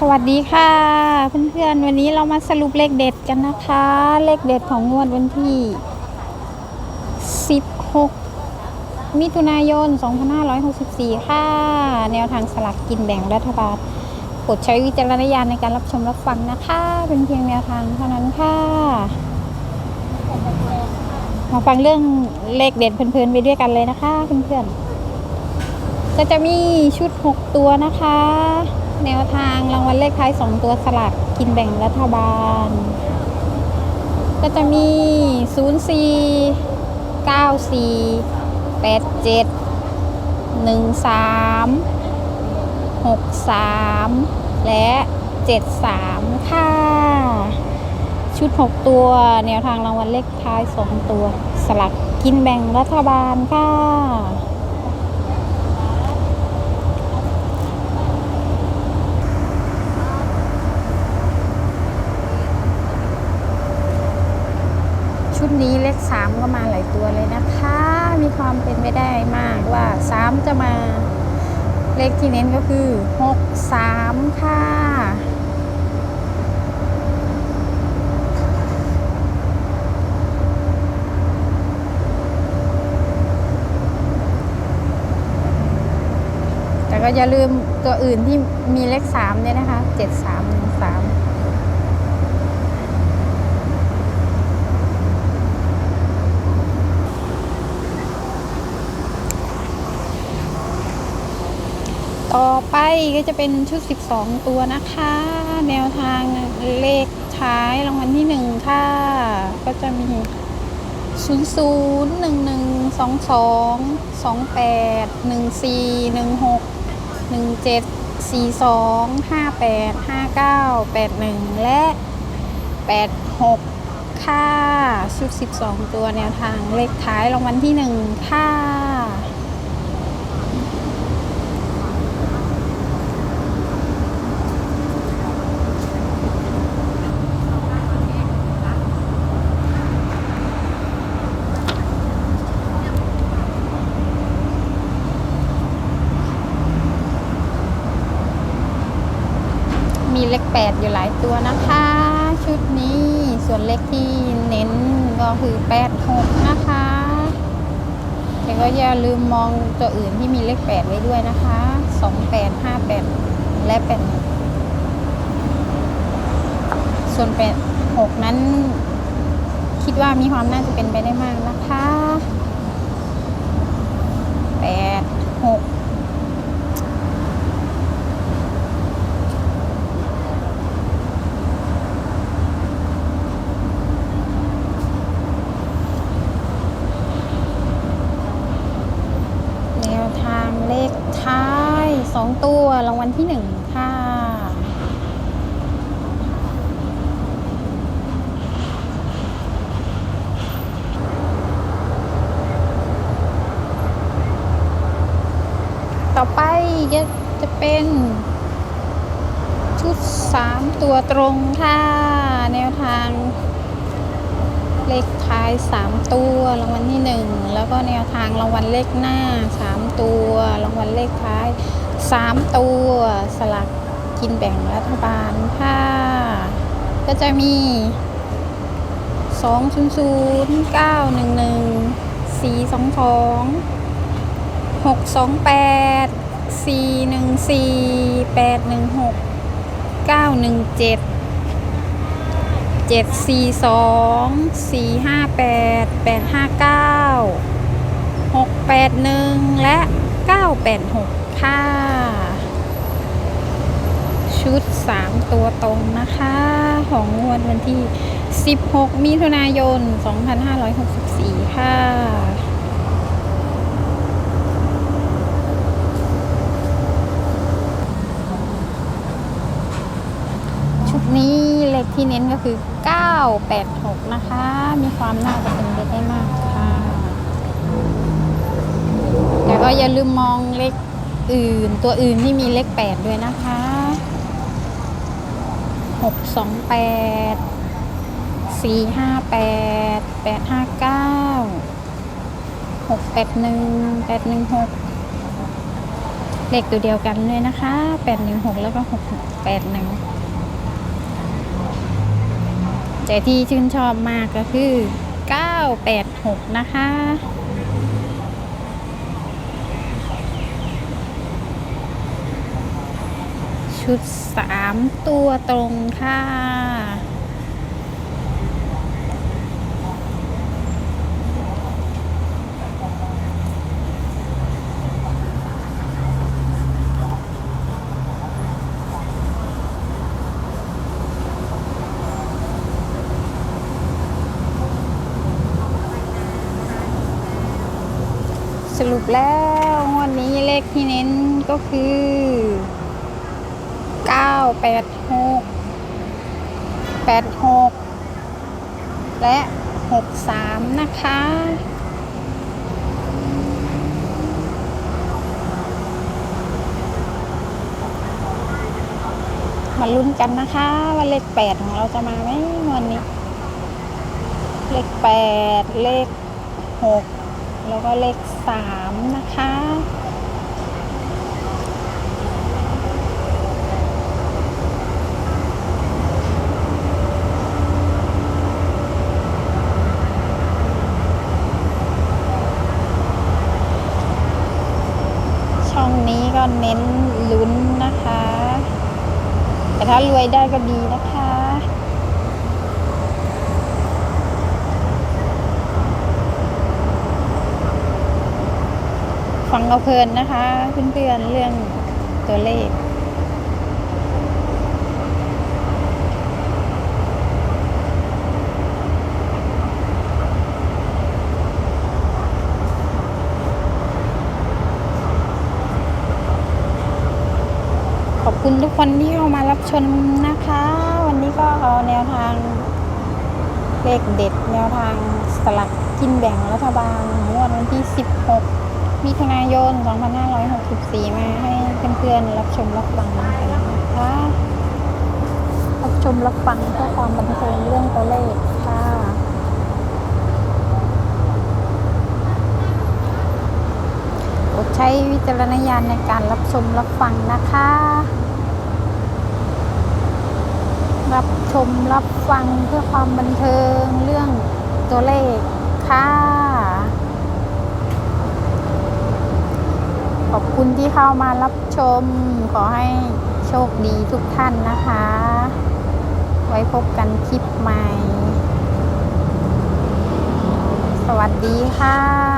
สวัสดีค่ะเพื่อนๆวันนี้เรามาสรุปเลขเด็ดกันนะคะ เลขเด็ดของงวดวันที่ 16 มิถุนายน 2564 ค่ะ แนวทางสลักกินแบ่งรัฐบาลโปรดใช้วิจารณญาณในการรับชมรับฟังนะคะ เป็นเพียงแนวทางเท่านั้นค่ะ มาฟังเรื่องเลขเด็ดเพลินๆไปด้วยกันเลยนะคะเพื่อนๆก็จะมีชุด 6 ตัวนะคะ แนวทางรางวัลเลขท้าย 2 ตัวสลากกินแบ่งรัฐบาล ก็จะมี 04 94 87 13 63 และ 73 ค่ะ ชุด 6 ตัวแนวทางรางวัลเลขท้าย 2 ตัวสลักกินแบ่งรัฐบาลค่ะ ชุดนี้เลขสามก็มาหลายตัวเลยนะคะ มีความเป็นไปได้มากว่าสามจะมา เลขที่เน้นก็คือหกสามค่ะแต่ก็อย่าลืมตัวอื่นที่มีเลขสามเนี่ยนะคะเจ็ดสามหนึ่งสาม ต่อไปก็จะเป็นชุด 12 ตัวนะคะ แนวทางเลขท้ายรางวัลที่ 1 ค่ะ ก็จะมี 0 0 1 1 2 2 2 8 1 4 1 6 1 7 4 2 5 8 5 9 8 1 และ 8 6 ค่ะ ชุด 12 ตัวแนวทางเลขท้ายรางวัลที่ 1 ค่ะ มีเลขแปดอยู่หลายตัวนะคะ ชุดนี้ส่วนเลขที่เน้นก็คือแปดหกนะคะแต่ก็อย่าลืมมองตัวอื่นที่มีเลขแปดไว้ด้วยนะคะสองแปดห้าแปดและแปดส่วนแปดหกนั้น คิดว่ามีความน่าจะเป็นไปได้มากนะคะแปดหก แนวทางเลขท้ายสองตัวรางวัลที่หนึ่งค่ะ ต่อไปก็จะเป็น ชุดสามตัวตรงค่ะ แนวทางเลขท้าย 3 ตัวรางวัลที่ 1 แล้วก็แนวทางรางวัลเลขหน้า 3 ตัวรางวัลเลขท้าย 3ตัวสลักกินแบ่งรัฐบาลค่ะก็จะมี2 0 0 9 1 1 4 2 2 6 2 8 4 1 4 8 1 6 9 1 7เจ็ดสี่สองสี่ห้าแปดแปดห้าเก้าหกแปดหนึ่งและเก้าแปดหก ค่ะชุดสามตัวตรงนะคะ ของงวดวันที่ 16 มิถุนายน 2564 ค่ะชุดนี้เลขที่เน้นก็คือ 986 นะคะ มีความน่าจะเป็นไปได้มากค่ะ แต่ก็อย่าลืมมองเลข อื่น ตัวอื่นที่มีเลข8ด้วยนะคะ628 458 859 681 816เก้าหกแปดหนึ่งแปดหนึ่งหกเลขตัวเดียวกันเลยนะคะแปดหนึ่งหกแล้วก็หกแปดหนึ่งแต่ที่ชื่นชอบมากก็คือเก้าแปดหกนะคะ ชุดสามตัวตรงค่ะสรุปแล้วงวดนี้เลขที่เน้นก็คือ 9 8 6 8 6แปดหกและ6 3นะคะ มาลุ้นกันนะคะ ว่าเลข8ของเราจะมาไหมวดนี้ เลข8เลข6แล้วก็เลข3นะคะ ช่องนี้ก็เน้นลุ้นนะคะ แต่ ถ้ารวยได้ก็ดีนะคะ ฟังเอาเพลินนะคะเพื่อนๆเรื่องตัวเลข ขอบคุณทุกคนที่เข้ามารับชมนะคะ วันนี้ก็เอาแนวทางเลขเด็ด แนวทางสลักกินแบ่งรัฐบาลงวดวันที่ 16 มิถุนายน 2564 มาให้เพื่อนๆรับชมรับฟังกันนะคะรับชมรับฟังเพื่อความบันเทิงเรื่องตัวเลขค่ะ โปรด ใช้วิจารณญาณในการรับชมรับฟังนะคะ รับชมรับฟังเพื่อความบันเทิงเรื่องตัวเลขค่ะ ขอบคุณที่เข้ามารับชม ขอให้โชคดีทุกท่านนะคะ ไว้พบกันคลิปใหม่ สวัสดีค่ะ